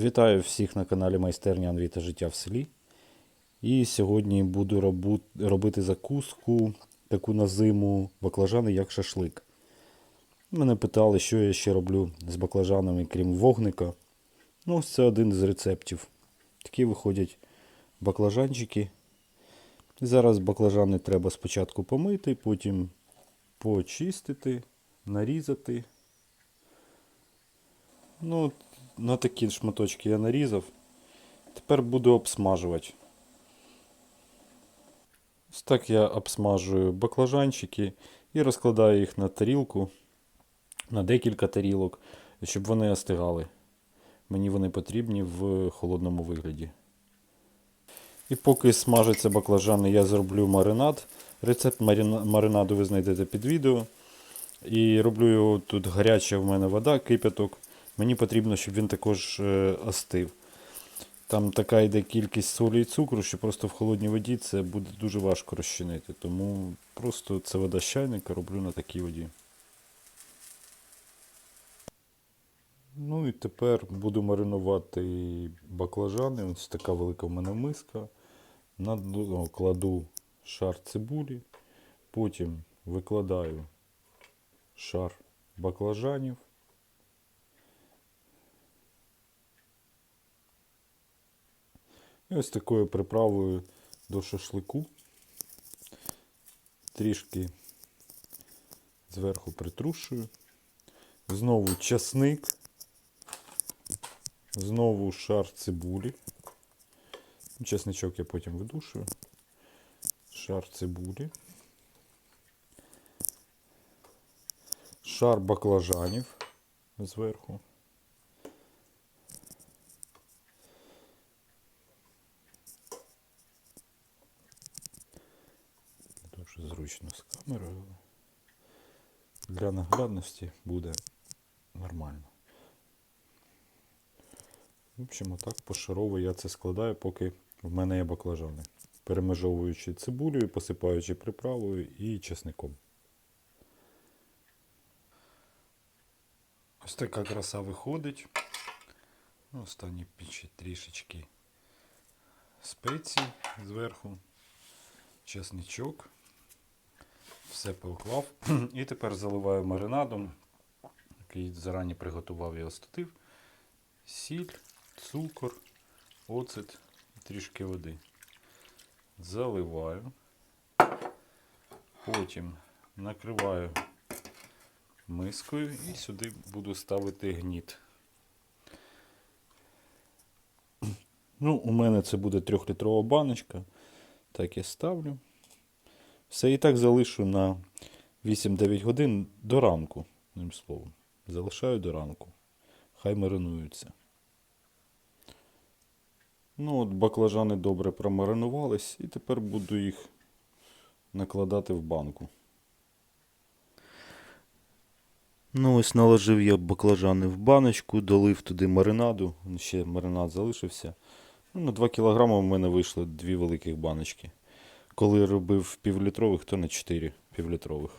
Вітаю всіх на каналі Майстерня Анві та життя в селі. І сьогодні буду робити закуску таку на зиму баклажани як шашлик. Мене питали, що я ще роблю з баклажанами, крім вогника. Ну, ось це один з рецептів. Такі виходять баклажанчики. Зараз баклажани треба спочатку помити, потім почистити, нарізати. Ну, на такі шматочки я нарізав. Тепер буду обсмажувати. Ось так я обсмажую баклажанчики і розкладаю їх на тарілку, на декілька тарілок, щоб вони остигали. Мені вони потрібні в холодному вигляді. І поки смажаться баклажани, я зроблю маринад. Рецепт маринаду ви знайдете під відео. І роблю його тут гаряча в мене вода, кипяток. Мені потрібно, щоб він також е, остив. Там така йде кількість солі і цукру, що просто в холодній воді це буде дуже важко розчинити. Тому просто це вода з чайника роблю на такій воді. Ну і тепер буду маринувати баклажани. Ось така велика в мене миска. На дно кладу шар цибулі, потім викладаю шар баклажанів. І ось такою приправою до шашлику. Трішки зверху притрушую. Знову часник. Знову шар цибулі. Чесничок я потім видушую. Шар цибулі. Шар баклажанів зверху. Зручно з камерою. Для наглядності буде нормально. В общем, отак пошарово я це складаю, поки в мене є баклажани. Перемежовуючи цибулею, посипаючи приправою і чесником. Ось така краса виходить. Ну, Останні пічі трішечки спеції зверху, чесничок. Все поклав. І тепер заливаю маринадом, який зарані приготував і остатив. Сіль, цукор, оцет і трішки води. Заливаю. Потім накриваю мискою і сюди буду ставити гніт. Ну, у мене це буде трьохлітрова баночка. Так я ставлю. Все і так залишу на 8-9 годин до ранку, одним словом. Залишаю до ранку. Хай маринуються. Ну, от баклажани добре промаринувались, і тепер буду їх накладати в банку. Ну, ось наложив я баклажани в баночку, долив туди маринаду, ще маринад залишився. Ну, на 2 кг у мене вийшло дві великих баночки. Коли робив півлітрових, то на 4 півлітрових.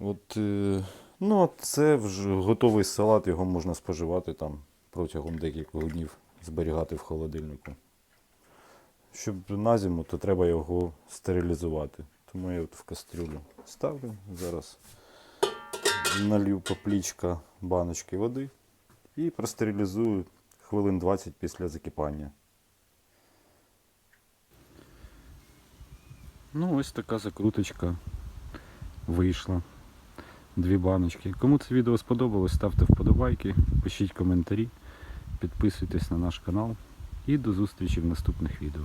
От, е, ну, це вже готовий салат, його можна споживати там протягом декількох днів, зберігати в холодильнику. Щоб на зиму, то треба його стерилізувати. Тому я от в кастрюлю ставлю. Зараз налью поплічка баночки води і простерилізую хвилин 20 після закипання. Ну, ось така закруточка вийшла. Дві баночки. Кому це відео сподобалось, ставте вподобайки, пишіть коментарі, підписуйтесь на наш канал і до зустрічі в наступних відео.